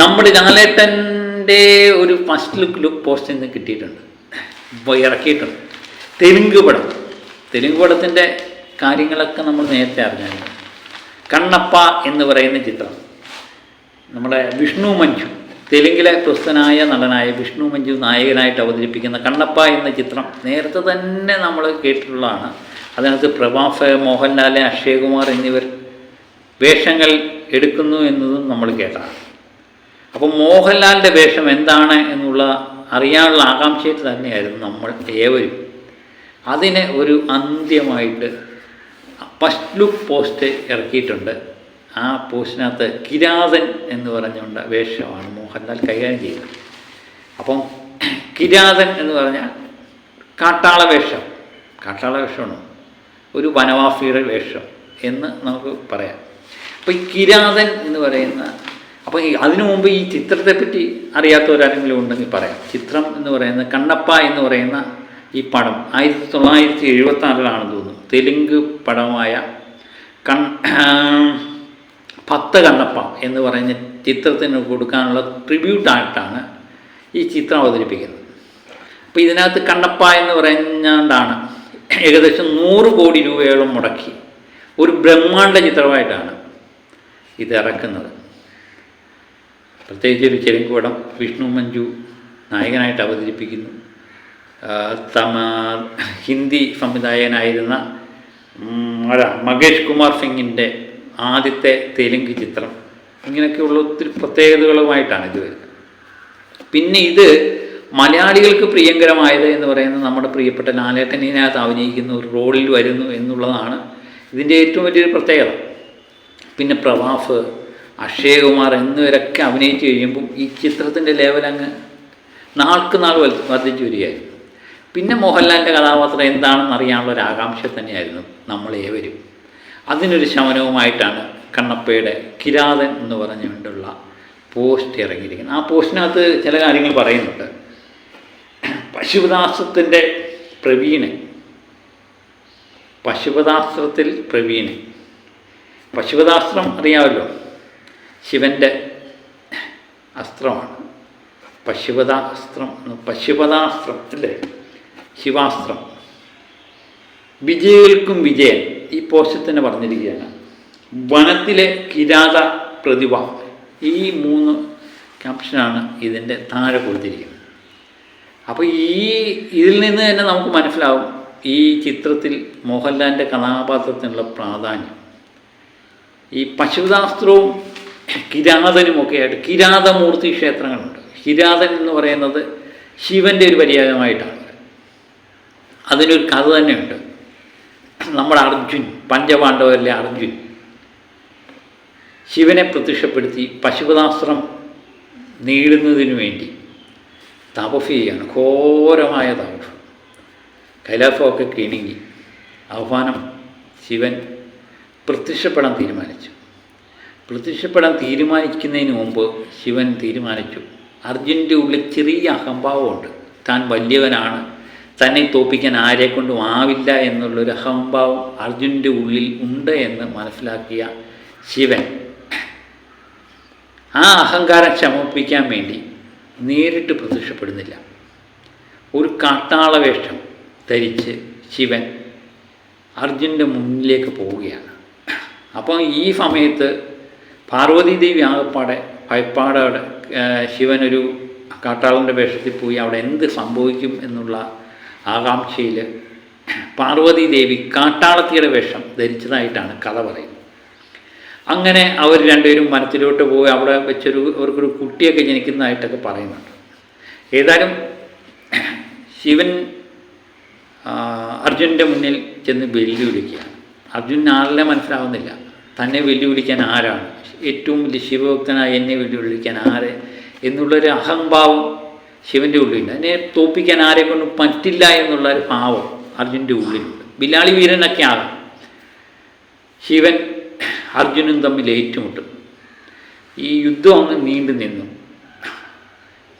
നമ്മുടെ ലാലേട്ടന്റെ ഒരു ഫസ്റ്റ് ലുക്ക് ലുക്ക് പോസ്റ്റിൽ നിന്ന് കിട്ടിയിട്ടുണ്ട്. ഇറക്കിയിട്ടുണ്ട്. തെലുങ്ക് പടം. തെലുങ്ക് പടത്തിന്റെ കാര്യങ്ങളൊക്കെ നമ്മൾ നേരത്തെ അറിഞ്ഞായിരുന്നു. കണ്ണപ്പ എന്ന് പറയുന്ന ചിത്രം. നമ്മുടെ വിഷ്ണു മഞ്ജു തെലുങ്കിലെ പ്രസ്തനായ നടനായ വിഷ്ണു മഞ്ജു നായകനായിട്ട് അവതരിപ്പിക്കുന്ന കണ്ണപ്പ എന്ന ചിത്രം നേരത്തെ തന്നെ നമ്മൾ കേട്ടിട്ടുള്ളതാണ്. അതിനകത്ത് പ്രഭാഫ് മോഹൻലാൽ അക്ഷയകുമാർ എന്നിവർ വേഷങ്ങൾ എടുക്കുന്നു എന്നതും നമ്മൾ കേട്ടതാണ്. അപ്പോൾ മോഹൻലാലിന്റെ വേഷം എന്താണ് എന്നുള്ള അറിയാനുള്ള ആകാംക്ഷയിൽ തന്നെയായിരുന്നു നമ്മൾ ഏവരും. അതിന് ഒരു അന്ത്യമായിട്ട് ഫസ്റ്റ് ലുക്ക് പോസ്റ്റ് ഇറക്കിയിട്ടുണ്ട്. ആ പോസ്റ്റിനകത്ത് കിരാതൻ എന്ന് പറഞ്ഞുകൊണ്ട് വേഷമാണ് മോഹൻലാൽ കൈകാര്യം ചെയ്തത് അപ്പം കിരാതൻ എന്ന് പറഞ്ഞാൽ കാട്ടാള വേഷം. കാട്ടാള വേഷമാണ്? ഒരു വനവാസിയുടെ വേഷം എന്ന് നമുക്ക് പറയാം. അപ്പോൾ ഈ കിരാതൻ എന്ന് പറയുന്ന അപ്പോൾ അതിനു മുമ്പ് ഈ ചിത്രത്തെപ്പറ്റി അറിയാത്തവരാരെങ്കിലും ഉണ്ടെങ്കിൽ പറയാം. ചിത്രം എന്ന് പറയുന്ന കണ്ണപ്പ എന്ന് പറയുന്ന ഈ പടം ആയിരത്തി തൊള്ളായിരത്തി എഴുപത്തി ആറിലാണെന്ന് തോന്നുന്നു. തെലുങ്ക് പടമായ കൺ പത്ത് കണ്ണപ്പ എന്ന് പറയുന്ന ചിത്രത്തിന് കൊടുക്കാനുള്ള ട്രിബ്യൂട്ടായിട്ടാണ് ഈ ചിത്രം അവതരിപ്പിക്കുന്നത്. അപ്പോൾ ഇതിനകത്ത് കണ്ണപ്പ എന്ന് പറഞ്ഞാണ്ടാണ് ഏകദേശം നൂറ് കോടി രൂപയോളം മുടക്കി ഒരു ബ്രഹ്മാണ്ഡ ചിത്രമായിട്ടാണ് ഇത് ഇറക്കുന്നത്. പ്രത്യേകിച്ച് ഒരു ചെരുങ്കുവടം വിഷ്ണു മഞ്ജു നായകനായിട്ട് അവതരിപ്പിക്കുന്നു. തമ ഹിന്ദി സംവിധായകനായിരുന്ന മകേഷ് കുമാർ സിംഗിന്റെ ആദ്യത്തെ തെലുങ്ക് ചിത്രം. ഇങ്ങനെയൊക്കെയുള്ള ഒത്തിരി പ്രത്യേകതകളുമായിട്ടാണ് ഇത് വരുന്നത്. പിന്നെ ഇത് മലയാളികൾക്ക് പ്രിയങ്കരമായത് എന്ന് പറയുന്നത് നമ്മുടെ പ്രിയപ്പെട്ട ലാലേട്ടൻ ഇതിനകത്ത് അഭിനയിക്കുന്ന ഒരു റോളിൽ വരുന്നു എന്നുള്ളതാണ് ഇതിന്റെ ഏറ്റവും വലിയൊരു പ്രത്യേകത. പിന്നെ പ്രവാഫ് അക്ഷയകുമാർ എന്നിവരൊക്കെ അഭിനയിച്ചു കഴിയുമ്പം ഈ ചിത്രത്തിന്റെ ലെവൽ അങ്ങ് നാൾക്ക് നാൾ വർദ്ധിച്ചു വരികയായിരുന്നു. പിന്നെ മോഹൻലാലിന്റെ കഥാപാത്രം എന്താണെന്ന് അറിയാനുള്ള ഒരു ആകാംക്ഷ തന്നെയായിരുന്നു നമ്മൾ ഏവരും. അതിനൊരു ശമനവുമായിട്ടാണ് കണ്ണപ്പയുടെ കിരാതൻ എന്ന് പറഞ്ഞുകൊണ്ടുള്ള പോസ്റ്റ് ഇറങ്ങിയിരിക്കുന്നത്. ആ പോസ്റ്റിനകത്ത് ചില കാര്യങ്ങൾ പറയുന്നുണ്ട്. പശുപദാസ്ത്രത്തിന്റെ പ്രവീണൻ പശുപദാസ്ത്രത്തിൽ പ്രവീണൻ പശുപദാസ്ത്രം അറിയാമല്ലോ? ശിവന്റെ അസ്ത്രമാണ്. പശുപതാസ്ത്രം പശുപതാസ്ത്രം അല്ലേ? ശിവാസ്ത്രം. വിജയികൾക്കും വിജയൻ. ഈ പോസ്റ്റിൽ തന്നെ പറഞ്ഞിരിക്കുകയാണ്. വനത്തിലെ കിരാത പ്രതിഭ. ഈ മൂന്ന് ക്യാപ്ഷനാണ് ഇതിന്റെ താഴെ കൊടുത്തിരിക്കുന്നത്. അപ്പോൾ ഈ ഇതിൽ നിന്ന് തന്നെ നമുക്ക് മനസ്സിലാവും ഈ ചിത്രത്തിൽ മോഹൻലാലിന്റെ കഥാപാത്രത്തിനുള്ള പ്രാധാന്യം. ഈ പശുദാസ്ത്രവും കിരാതനുമൊക്കെ ആയിട്ട് കിരാതമൂർത്തി ക്ഷേത്രങ്ങളുണ്ട്. കിരാതൻ എന്ന് പറയുന്നത് ശിവന്റെ ഒരു പര്യായമായിട്ടാണ്. അതിനൊരു കഥ തന്നെയുണ്ട്. നമ്മുടെ അർജുൻ പഞ്ചപാണ്ഡവരിലെ അർജുൻ. ശിവനെ പ്രത്യക്ഷപ്പെടുത്തി പശുപതാസ്ത്രം നേടുന്നതിനു വേണ്ടി തപസ് ചെയ്യുകയാണ് ഘോരമായ തപസ് കൈലാസമൊക്കെ കിണുങ്ങി. അവസാനം ശിവൻ പ്രത്യക്ഷപ്പെടാൻ തീരുമാനിച്ചു. പ്രത്യക്ഷപ്പെടാൻ തീരുമാനിക്കുന്നതിന് മുമ്പ് ശിവൻ തീരുമാനിച്ചു. അർജുന്റെ ഉള്ളിൽ ചെറിയ അഹംഭാവമുണ്ട്. താൻ വലിയവനാണ്. തന്നെ തോപ്പിക്കാൻ ആരെ കൊണ്ടും ആവില്ല എന്നുള്ളൊരു അഹംഭാവം അർജുന്റെ ഉള്ളിൽ ഉണ്ട് എന്ന് മനസ്സിലാക്കിയ ശിവൻ. ആ അഹങ്കാരം ശമിപ്പിക്കാൻ വേണ്ടി നേരിട്ട് പ്രത്യക്ഷപ്പെടുന്നില്ല. ഒരു കാട്ടാളവേഷം ധരിച്ച് ശിവൻ അർജുന്റെ മുന്നിലേക്ക് പോവുകയാണ്. അപ്പം ഈ സമയത്ത് പാർവതീദേവി ആകപ്പാടെ ഭയപ്പാടോടെ ശിവനൊരു കാട്ടാളന്റെ വേഷത്തിൽ പോയി അവിടെ എന്ത് സംഭവിക്കും എന്നുള്ള ആകാംക്ഷയിൽ പാർവതീദേവി കാട്ടാളത്തിയുടെ വേഷം ധരിച്ചതായിട്ടാണ് കഥ പറയുന്നത്. അങ്ങനെ അവർ രണ്ടുപേരും വനത്തിലോട്ട് പോയി അവിടെ വെച്ചൊരു അവർക്കൊരു കുട്ടിയൊക്കെ ജനിക്കുന്നതായിട്ടൊക്കെ പറയുന്നുണ്ട്. ഏതായാലും ശിവൻ അർജുന്റെ മുന്നിൽ ചെന്ന് വെല്ലുവിളിക്കുകയാണ് അർജുൻ ആളിനെ മനസ്സിലാവുന്നില്ല. തന്നെ വെല്ലുവിളിക്കാൻ ആരാണ്? ഏറ്റവും വലിയ ശിവഭക്തനായ എന്നെ വെല്ലുവിളിക്കാൻ ആര്? എന്നുള്ളൊരു അഹംഭാവം ശിവന്റെ ഉള്ളിലുണ്ട്. അതിനെ തോപ്പിക്കാൻ ആരെ കൊണ്ടും പറ്റില്ല എന്നുള്ള ഒരു ഭാവം അർജുന്റെ ഉള്ളിലുണ്ട്. ബിലാളി വീരനൊക്കെ ആകാം. ശിവൻ അർജുനും തമ്മിൽ ഏറ്റുമുട്ടും. ഈ യുദ്ധം അങ്ങ് നീണ്ടു നിന്നു.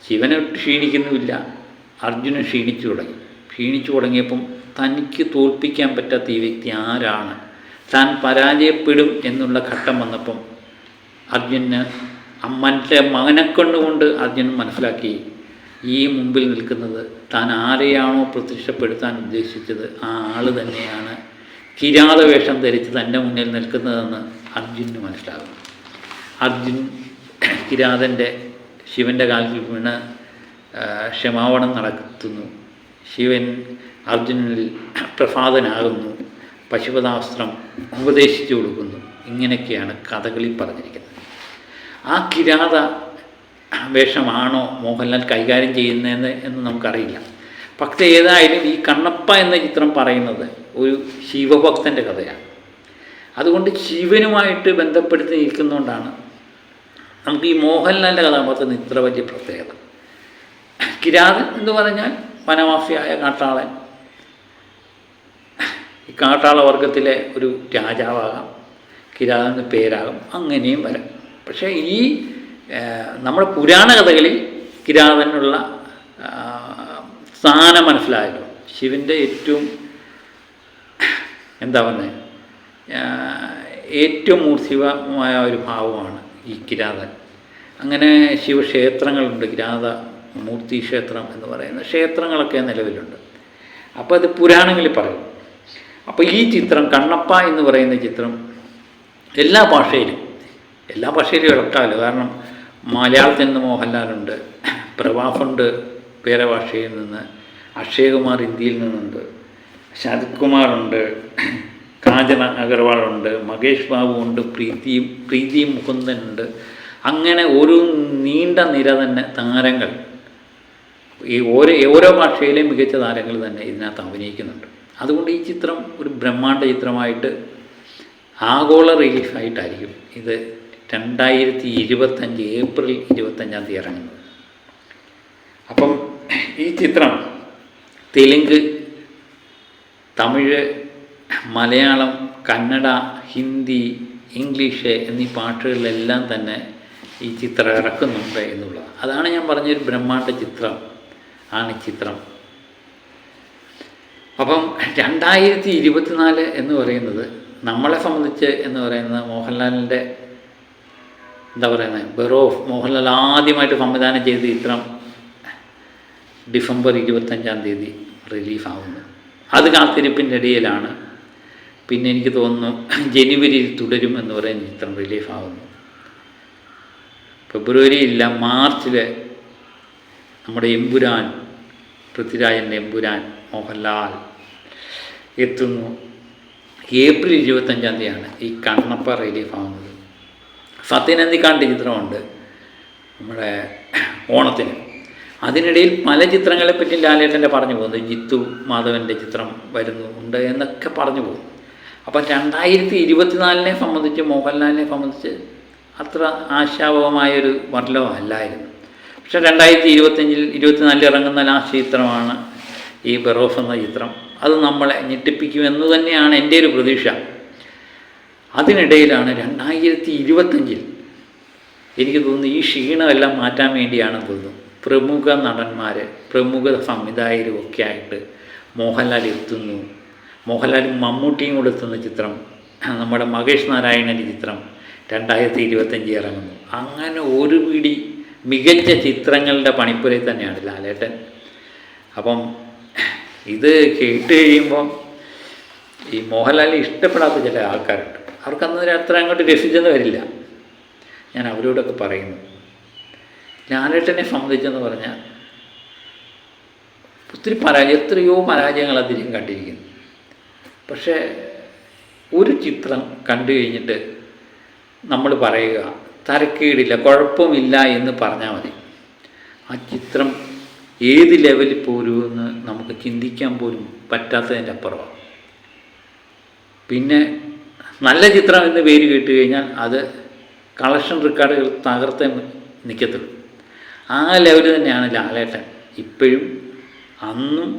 ശിവനെ ക്ഷീണിക്കുന്നുമില്ല. അർജുനൻ ക്ഷീണിച്ചു തുടങ്ങി. ക്ഷീണിച്ചു തുടങ്ങിയപ്പം തനിക്ക് തോൽപ്പിക്കാൻ പറ്റാത്ത ഈ വ്യക്തി ആരാണ്? താൻ പരാജയപ്പെടും എന്നുള്ള ഘട്ടം വന്നപ്പം അർജുന് അമ്മന്റെ മകനെ കൊണ്ടുകൊണ്ട് അർജുൻ മനസ്സിലാക്കി ഈ മുമ്പിൽ നിൽക്കുന്നത് താൻ ആരെയാണോ പ്രത്യക്ഷപ്പെടുത്താൻ ഉദ്ദേശിച്ചത്? ആ ആൾ തന്നെയാണ് കിരാതവേഷം ധരിച്ച് തന്റെ മുന്നിൽ നിൽക്കുന്നതെന്ന് അർജുന് മനസ്സിലാകും അർജുൻ കിരാതന്റെ ശിവന്റെ കാലിൽ വീണ് ക്ഷമാവണം നടത്തുന്നു. ശിവൻ അർജുനനിൽ പ്രസാദനാകുന്നു പശുപതാസ്ത്രം ഉപദേശിച്ചു കൊടുക്കുന്നു. ഇങ്ങനെയൊക്കെയാണ് കഥകളിൽ പറഞ്ഞിരിക്കുന്നത്. ആ കിരാത വേഷമാണോ മോഹൻലാൽ കൈകാര്യം ചെയ്യുന്നതെന്ന് എന്ന് നമുക്കറിയില്ല. പക്ഷേ ഏതായാലും ഈ കണ്ണപ്പ എന്ന ചിത്രം പറയുന്നത് ഒരു ശിവഭക്തന്റെ കഥയാണ്. അതുകൊണ്ട് ശിവനുമായിട്ട് ബന്ധപ്പെടുത്തി നിൽക്കുന്നതുകൊണ്ടാണ് നമുക്ക് ഈ മോഹൻലാലിന്റെ കഥാപാത്രത്തിന് ഇത്ര വലിയ പ്രത്യേകത. കിരാതൻ എന്ന് പറഞ്ഞാൽ വനവാസിയായ കാട്ടാളൻ ഈ കാട്ടാള വർഗത്തിലെ ഒരു രാജാവാകാം കിരാതൻ പേരാകാം അങ്ങനെയും വരാം. പക്ഷേ ഈ നമ്മുടെ പുരാണ കഥകളിൽ കിരാതനുള്ള സ്ഥാനം മനസ്സിലായല്ലോ. ശിവന്റെ ഏറ്റവും എന്താ പറയുന്നത് ഏറ്റവും മൂർത്തിവമായ ഒരു ഭാവമാണ് ഈ കിരാതൻ. അങ്ങനെ ശിവക്ഷേത്രങ്ങളുണ്ട് കിരാത മൂർത്തി ക്ഷേത്രം എന്ന് പറയുന്ന ക്ഷേത്രങ്ങളൊക്കെ നിലവിലുണ്ട്. അപ്പോൾ അത് പുരാണങ്ങളിൽ പറയും. അപ്പോൾ ഈ ചിത്രം കണ്ണപ്പ എന്ന് പറയുന്ന ചിത്രം എല്ലാ ഭാഷയിലും എല്ലാ ഭാഷയിലും ഇളക്കാമല്ലോ കാരണം മലയാളത്തിൽ നിന്ന് മോഹൻലാലുണ്ട് പ്രഭാഫുണ്ട് വേറെ ഭാഷയിൽ നിന്ന് അക്ഷയകുമാർ ഇന്ത്യയിൽ നിന്നുണ്ട് ശരത് കുമാറുണ്ട് കാഞ്ചന അഗർവാളുണ്ട് മകേഷ് ബാബു ഉണ്ട് പ്രീതി പ്രീതി മുകുന്ദനുണ്ട്. അങ്ങനെ ഒരു നീണ്ട നിര തന്നെ താരങ്ങൾ. ഈ ഓരോ ഓരോ ഭാഷയിലെയും മികച്ച താരങ്ങൾ തന്നെ ഇതിനകത്ത് അഭിനയിക്കുന്നുണ്ട്. അതുകൊണ്ട് ഈ ചിത്രം ഒരു ബ്രഹ്മാണ്ഡ ചിത്രമായിട്ട് ആഗോള റിലീഫായിട്ടായിരിക്കും. ഇത് രണ്ടായിരത്തി ഇരുപത്തഞ്ച് ഏപ്രിൽ ഇരുപത്തഞ്ചാം തീയതി ഇറങ്ങുന്നത്. അപ്പം ഈ ചിത്രം തെലുങ്ക് തമിഴ് മലയാളം കന്നഡ ഹിന്ദി ഇംഗ്ലീഷ് എന്നീ പാട്ടുകളിലെല്ലാം തന്നെ ഈ ചിത്രം ഇറക്കുന്നുണ്ട് എന്നുള്ളത് അതാണ് ഞാൻ പറഞ്ഞൊരു ബ്രഹ്മാണ്ഡ ചിത്രം ആണ് ചിത്രം. അപ്പം രണ്ടായിരത്തി ഇരുപത്തിനാല് എന്ന് പറയുന്നത് നമ്മളെ സംബന്ധിച്ച് എന്ന് പറയുന്നത് മോഹൻലാലിന്റെ എന്താ പറയുന്നത് ബെറോഫ് മോഹൻലാൽ ആദ്യമായിട്ട് സംവിധാനം ചെയ്ത് ചിത്രം ഡിസംബർ ഇരുപത്തഞ്ചാം തീയതി റിലീഫാവുന്നു അത് കാത്തിരിപ്പിന്റെ ഇടയിലാണ്. പിന്നെ എനിക്ക് തോന്നുന്നു ജനുവരിയിൽ തുടരും എന്ന് പറയുന്ന ചിത്രം റിലീഫാവുന്നു ഫെബ്രുവരി ഇല്ല മാർച്ചിൽ നമ്മുടെ എമ്പുരാൻ പൃഥ്വിരാജന്റെ എമ്പുരാൻ മോഹൻലാൽ എത്തുന്നു. ഏപ്രിൽ ഇരുപത്തഞ്ചാം തീയതിയാണ് ഈ കണ്ണപ്പ റിലീഫ് ആവുന്നത്. സത്യനന്ദിക്കാണ്ട് ചിത്രമുണ്ട് നമ്മുടെ ഓണത്തിന്. അതിനിടയിൽ പല ചിത്രങ്ങളെ പറ്റി ലാലേട്ടന്റെ പറഞ്ഞു പോകുന്നു. ജിത്തു മാധവന്റെ ചിത്രം വരുന്നു ഉണ്ട് എന്നൊക്കെ പറഞ്ഞു പോകും അപ്പം രണ്ടായിരത്തി ഇരുപത്തിനാലിനെ സംബന്ധിച്ച് മോഹൻലാലിനെ സംബന്ധിച്ച് അത്ര ആശാവഹമായൊരു വർലവല്ലായിരുന്നു പക്ഷെ രണ്ടായിരത്തി ഇരുപത്തഞ്ചിൽ ഇരുപത്തിനാലിൽ ഇറങ്ങുന്ന ലാസ്റ്റ് ചിത്രമാണ് ഈ ബറോഫ് എന്ന ചിത്രം. അത് നമ്മളെ ഞെട്ടിപ്പിക്കുമെന്ന് തന്നെയാണ് എന്റെ ഒരു പ്രതീക്ഷ. അതിനിടയിലാണ് രണ്ടായിരത്തി ഇരുപത്തഞ്ചിൽ എനിക്ക് തോന്നുന്നു ഈ ക്ഷീണമെല്ലാം മാറ്റാൻ വേണ്ടിയാണെന്ന് തോന്നുന്നു. പ്രമുഖ നടന്മാർ പ്രമുഖ സംവിധായകരും ഒക്കെ ആയിട്ട് മോഹൻലാൽ എത്തുന്നു. മോഹൻലാലും മമ്മൂട്ടിയും കൂടെ എത്തുന്ന ചിത്രം നമ്മുടെ മകേഷ് നാരായണന്റെ ചിത്രം രണ്ടായിരത്തി ഇരുപത്തഞ്ച് ഇറങ്ങുന്നു. അങ്ങനെ ഒരു പിടി മികച്ച ചിത്രങ്ങളുടെ പണിപ്പുരയിൽ തന്നെയാണ് ലാലേട്ടൻ. അപ്പം ഇത് കേട്ട് കഴിയുമ്പം ഈ മോഹൻലാലിനെ ഇഷ്ടപ്പെടാത്ത ചില ആൾക്കാരുണ്ട്. അവർക്കന്ന് അത്ര അങ്ങോട്ട് രസിച്ചെന്ന് വരില്ല. ഞാൻ അവരോടൊക്കെ പറയുന്നു. ലാലേട്ടനെ സംബന്ധിച്ചെന്ന് പറഞ്ഞാൽ ഒത്തിരി പരാജയം എത്രയോ പരാജയങ്ങൾ അദ്ദേഹം കണ്ടിരിക്കുന്നു. പക്ഷേ ഒരു ചിത്രം കണ്ടു കഴിഞ്ഞിട്ട് നമ്മൾ പറയുക തരക്കേടില്ല കുഴപ്പമില്ല എന്ന് പറഞ്ഞാൽ മതി. ആ ചിത്രം ഏത് ലെവലിൽ പോരുമെന്ന് നമുക്ക് ചിന്തിക്കാൻ പോലും പറ്റാത്തതിന്റെ അപ്പുറമാണ്. പിന്നെ നല്ല ചിത്രം എന്ന് പേര് കേട്ട് കഴിഞ്ഞാൽ അത് കളക്ഷൻ റെക്കോർഡുകൾ തകർത്തേ നിൽക്കത്തുള്ളൂ ആ ലെവൽ തന്നെയാണ് ലാലേട്ടൻ ഇപ്പോഴും അന്നും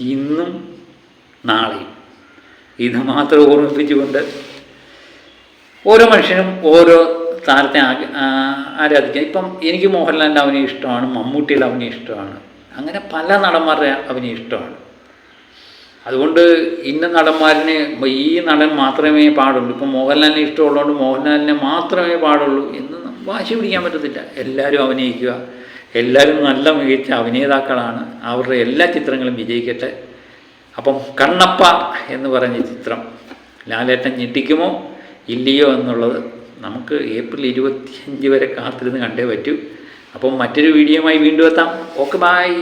ഇന്നും നാളെയും. ഇത് മാത്രം ഓർമ്മിപ്പിച്ചുകൊണ്ട് ഓരോ മനുഷ്യനും ഓരോ താരത്തെ ആരാധിക്കുക ഇപ്പം എനിക്ക് മോഹൻലാലിന്റെ അവനെ ഇഷ്ടമാണ് മമ്മൂട്ടിയുടെ അവനെ ഇഷ്ടമാണ്. അങ്ങനെ പല നടന്മാരുടെ അവനെ ഇഷ്ടമാണ്. അതുകൊണ്ട് ഇന്ന നടന്മാരിന് ഈ നടൻ മാത്രമേ പാടുള്ളൂ. ഇപ്പം മോഹൻലാലിനെ ഇഷ്ടമുള്ളതുകൊണ്ട് മോഹൻലാലിനെ മാത്രമേ പാടുള്ളൂ എന്ന് വാശി പിടിക്കാൻ പറ്റത്തില്ല. എല്ലാവരും അഭിനയിക്കുക. എല്ലാവരും നല്ല മികച്ച അഭിനേതാക്കളാണ്. അവരുടെ എല്ലാ ചിത്രങ്ങളും വിജയിക്കട്ടെ. അപ്പം കണ്ണപ്പ എന്ന് പറഞ്ഞ ചിത്രം ലാലേട്ടൻ ഞെട്ടിക്കുമോ? ഇല്ലയോ എന്നുള്ളത് നമുക്ക് ഏപ്രിൽ ഇരുപത്തിയഞ്ച് വരെ കാത്തിരുന്ന് കണ്ടേ പറ്റൂ. അപ്പം മറ്റൊരു വീഡിയോയുമായി വീണ്ടും എത്താം. Okay bye